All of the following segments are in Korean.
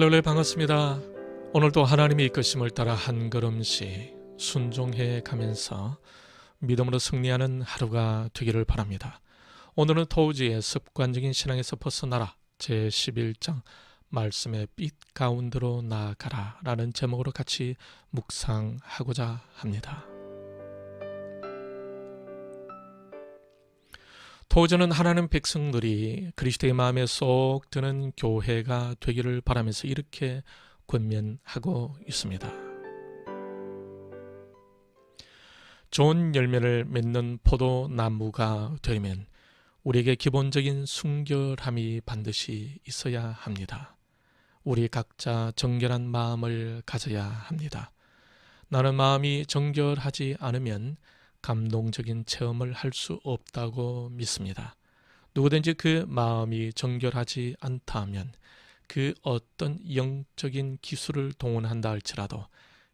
할렐루야 반갑습니다. 오늘도 하나님의 이끄심을 따라 한 걸음씩 순종해 가면서 믿음으로 승리하는 하루가 되기를 바랍니다. 오늘은 토우지의 습관적인 신앙에서 벗어나라 제 11장 말씀의 빛 가운데로 나아가라 라는 제목으로 같이 묵상하고자 합니다. 토저는 하나님 백성들이 그리스도의 마음에 쏙 드는 교회가 되기를 바라면서 이렇게 권면하고 있습니다. 좋은 열매를 맺는 포도나무가 되려면 우리에게 기본적인 순결함이 반드시 있어야 합니다. 우리 각자 정결한 마음을 가져야 합니다. 나는 마음이 정결하지 않으면 감동적인 체험을 할 수 없다고 믿습니다. 누구든지 그 마음이 정결하지 않다 하면 그 어떤 영적인 기술을 동원한다 할지라도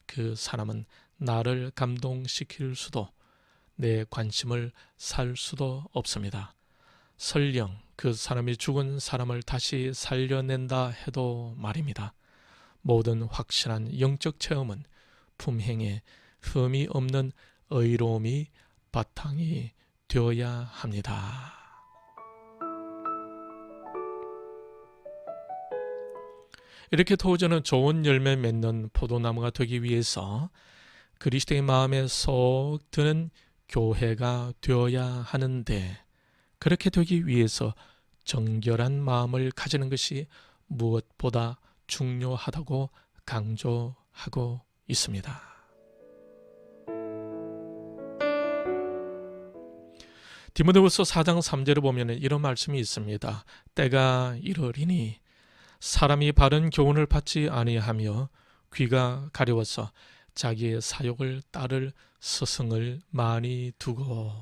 그 사람은 나를 감동시킬 수도 내 관심을 살 수도 없습니다. 설령 그 사람이 죽은 사람을 다시 살려낸다 해도 말입니다. 모든 확실한 영적 체험은 품행에 흠이 없는 의로움이 바탕이 되어야 합니다. 이렇게 토우저는 좋은 열매 맺는 포도나무가 되기 위해서 그리스도의 마음에 쏙 드는 교회가 되어야 하는데 그렇게 되기 위해서 정결한 마음을 가지는 것이 무엇보다 중요하다고 강조하고 있습니다. 디모데후서 4장 3절을 보면 이런 말씀이 있습니다. 때가 이르리니 사람이 바른 교훈을 받지 아니하며 귀가 가려워서 자기의 사욕을 따를 스승을 많이 두고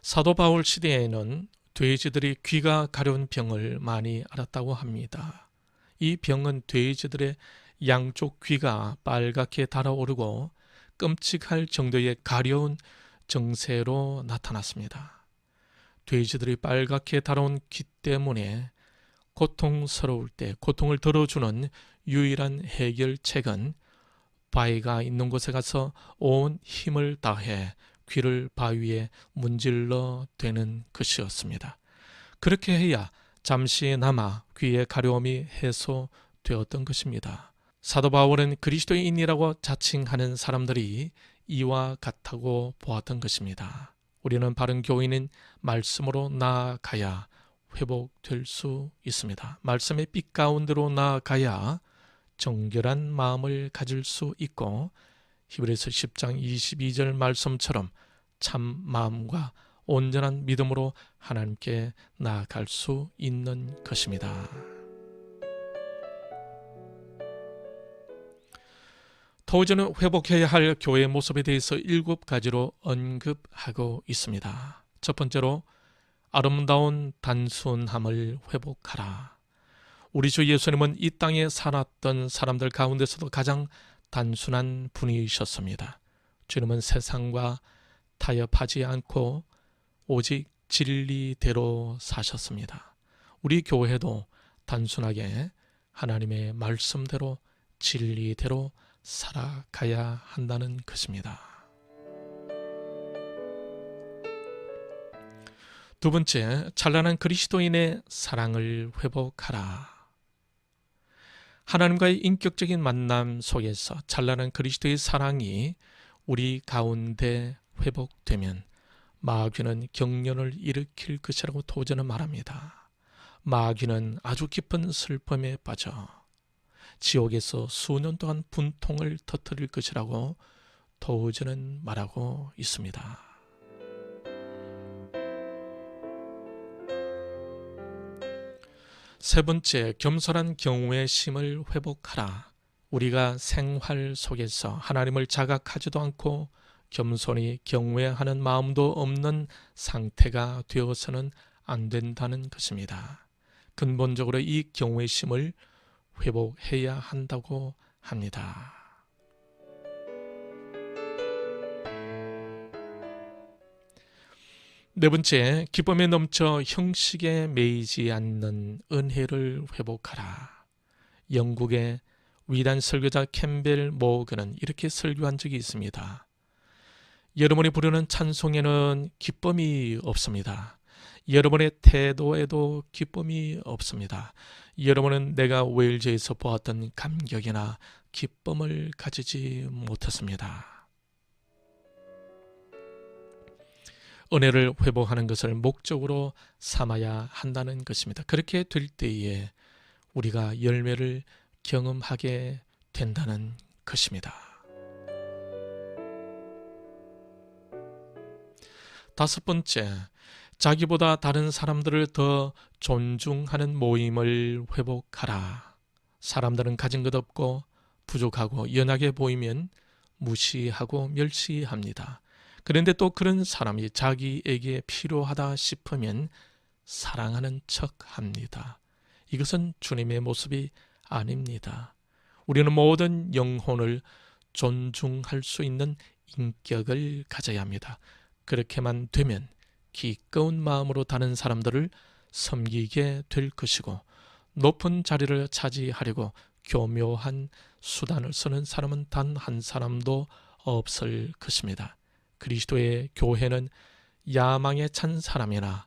사도 바울 시대에는 돼지들이 귀가 가려운 병을 많이 앓았다고 합니다. 이 병은 돼지들의 양쪽 귀가 빨갛게 달아오르고 끔찍할 정도의 가려운 정세로 나타났습니다. 돼지들이 빨갛게 달아온 귀 때문에 고통스러울 때 고통을 덜어주는 유일한 해결책은 바위가 있는 곳에 가서 온 힘을 다해 귀를 바위에 문질러 대는 것이었습니다. 그렇게 해야 잠시나마 귀의 가려움이 해소되었던 것입니다. 사도 바울은 그리스도인이라고 자칭하는 사람들이 이와 같다고 보았던 것입니다. 우리는 바른 교인은 말씀으로 나아가야 회복될 수 있습니다. 말씀의 빛 가운데로 나아가야 정결한 마음을 가질 수 있고 히브리서 10장 22절 말씀처럼 참 마음과 온전한 믿음으로 하나님께 나아갈 수 있는 것입니다. 토저는 회복해야 할 교회의 모습에 대해서 일곱 가지로 언급하고 있습니다. 첫 번째로 아름다운 단순함을 회복하라. 우리 주 예수님은 이 땅에 살았던 사람들 가운데서도 가장 단순한 분이셨습니다. 주님은 세상과 타협하지 않고 오직 진리대로 사셨습니다. 우리 교회도 단순하게 하나님의 말씀대로 진리대로 살아가야 한다는 것입니다. 두 번째, 찬란한 그리스도인의 사랑을 회복하라. 하나님과의 인격적인 만남 속에서 찬란한 그리스도의 사랑이 우리 가운데 회복되면 마귀는 경련을 일으킬 것이라고 도전은 말합니다. 마귀는 아주 깊은 슬픔에 빠져 지옥에서 수년 동안 분통을 터뜨릴 것이라고 도우즈는 말하고 있습니다. 세 번째, 겸손한 경우의 심을 회복하라. 우리가 생활 속에서 하나님을 자각하지도 않고 겸손히 경외하는 마음도 없는 상태가 되어서는 안 된다는 것입니다. 근본적으로 이 경외심을 회복해야 한다고 합니다. 네 번째, 기쁨에 넘쳐 형식에 매이지 않는 은혜를 회복하라. 영국의 위대한 설교자 캠벨 모그는 이렇게 설교한 적이 있습니다. 여러분이 부르는 찬송에는 기쁨이 없습니다. 여러분의 태도에도 기쁨이 없습니다. 여러분은 내가 웨일즈에서 보았던 감격이나 기쁨을 가지지 못했습니다. 은혜를 회복하는 것을 목적으로 삼아야 한다는 것입니다. 그렇게 될 때에 우리가 열매를 경험하게 된다는 것입니다. 다섯 번째, 자기보다 다른 사람들을 더 존중하는 모임을 회복하라. 사람들은 가진 것 없고 부족하고 연약해 보이면 무시하고 멸시합니다. 그런데 또 그런 사람이 자기에게 필요하다 싶으면 사랑하는 척 합니다. 이것은 주님의 모습이 아닙니다. 우리는 모든 영혼을 존중할 수 있는 인격을 가져야 합니다. 그렇게만 되면 기꺼운 마음으로 다른 사람들을 섬기게 될 것이고 높은 자리를 차지하려고 교묘한 수단을 쓰는 사람은 단 한 사람도 없을 것입니다. 그리스도의 교회는 야망에 찬 사람이나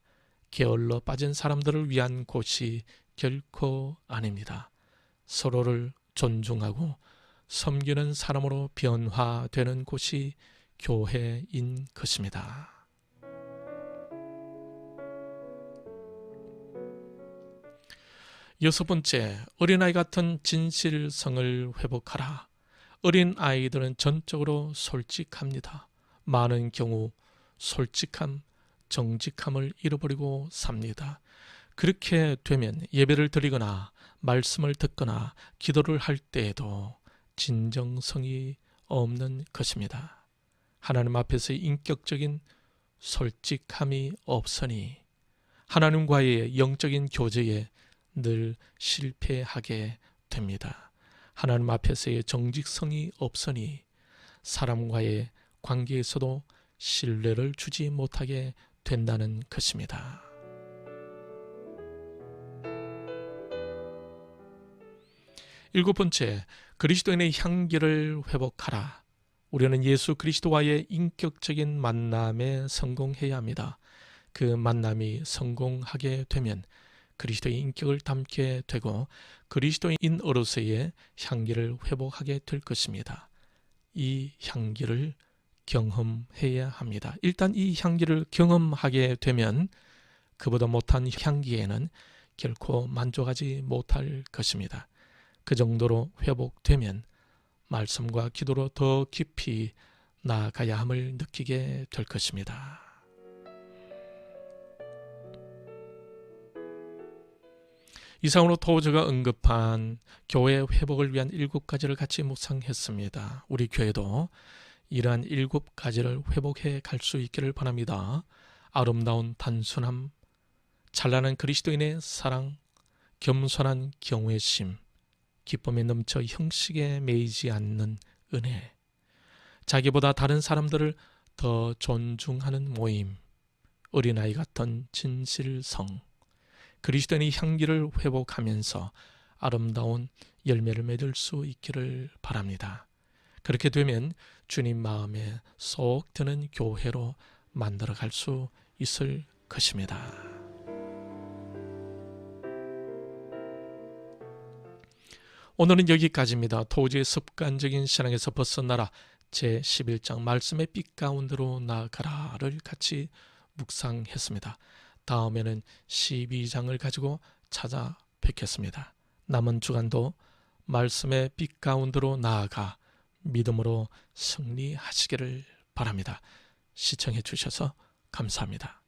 게을러 빠진 사람들을 위한 곳이 결코 아닙니다. 서로를 존중하고 섬기는 사람으로 변화되는 곳이 교회인 것입니다. 여섯 번째, 어린아이 같은 진실성을 회복하라. 어린 아이들은 전적으로 솔직합니다. 많은 경우 솔직함, 정직함을 잃어버리고 삽니다. 그렇게 되면 예배를 드리거나 말씀을 듣거나 기도를 할 때에도 진정성이 없는 것입니다. 하나님 앞에서 인격적인 솔직함이 없으니 하나님과의 영적인 교제에 늘 실패하게 됩니다. 하나님 앞에서의 정직성이 없으니 사람과의 관계에서도 신뢰를 주지 못하게 된다는 것입니다. 일곱 번째, 그리스도인의 향기를 회복하라. 우리는 예수 그리스도와의 인격적인 만남에 성공해야 합니다. 그 만남이 성공하게 되면 그리스도의 인격을 담게 되고 그리스도인으로서의 향기를 회복하게 될 것입니다. 이 향기를 경험해야 합니다. 일단 이 향기를 경험하게 되면 그보다 못한 향기에는 결코 만족하지 못할 것입니다. 그 정도로 회복되면 말씀과 기도로 더 깊이 나아가야 함을 느끼게 될 것입니다. 이상으로 토저가 언급한 교회 회복을 위한 일곱 가지를 같이 묵상했습니다. 우리 교회도 이러한 일곱 가지를 회복해 갈 수 있기를 바랍니다. 아름다운 단순함, 찬란한 그리스도인의 사랑, 겸손한 경외심, 기쁨에 넘쳐 형식에 매이지 않는 은혜, 자기보다 다른 사람들을 더 존중하는 모임, 어린아이 같은 진실성, 그리스도인의 향기를 회복하면서 아름다운 열매를 맺을 수 있기를 바랍니다. 그렇게 되면 주님 마음에 쏙 드는 교회로 만들어 갈 수 있을 것입니다. 오늘은 여기까지입니다. 도저히 습관적인 신앙에서 벗어나라 제 11장 말씀의 빛 가운데로 나가라를 같이 묵상했습니다. 다음에는 12장을 가지고 찾아뵙겠습니다. 남은 주간도 말씀의 빛 가운데로 나아가 믿음으로 승리하시기를 바랍니다. 시청해 주셔서 감사합니다.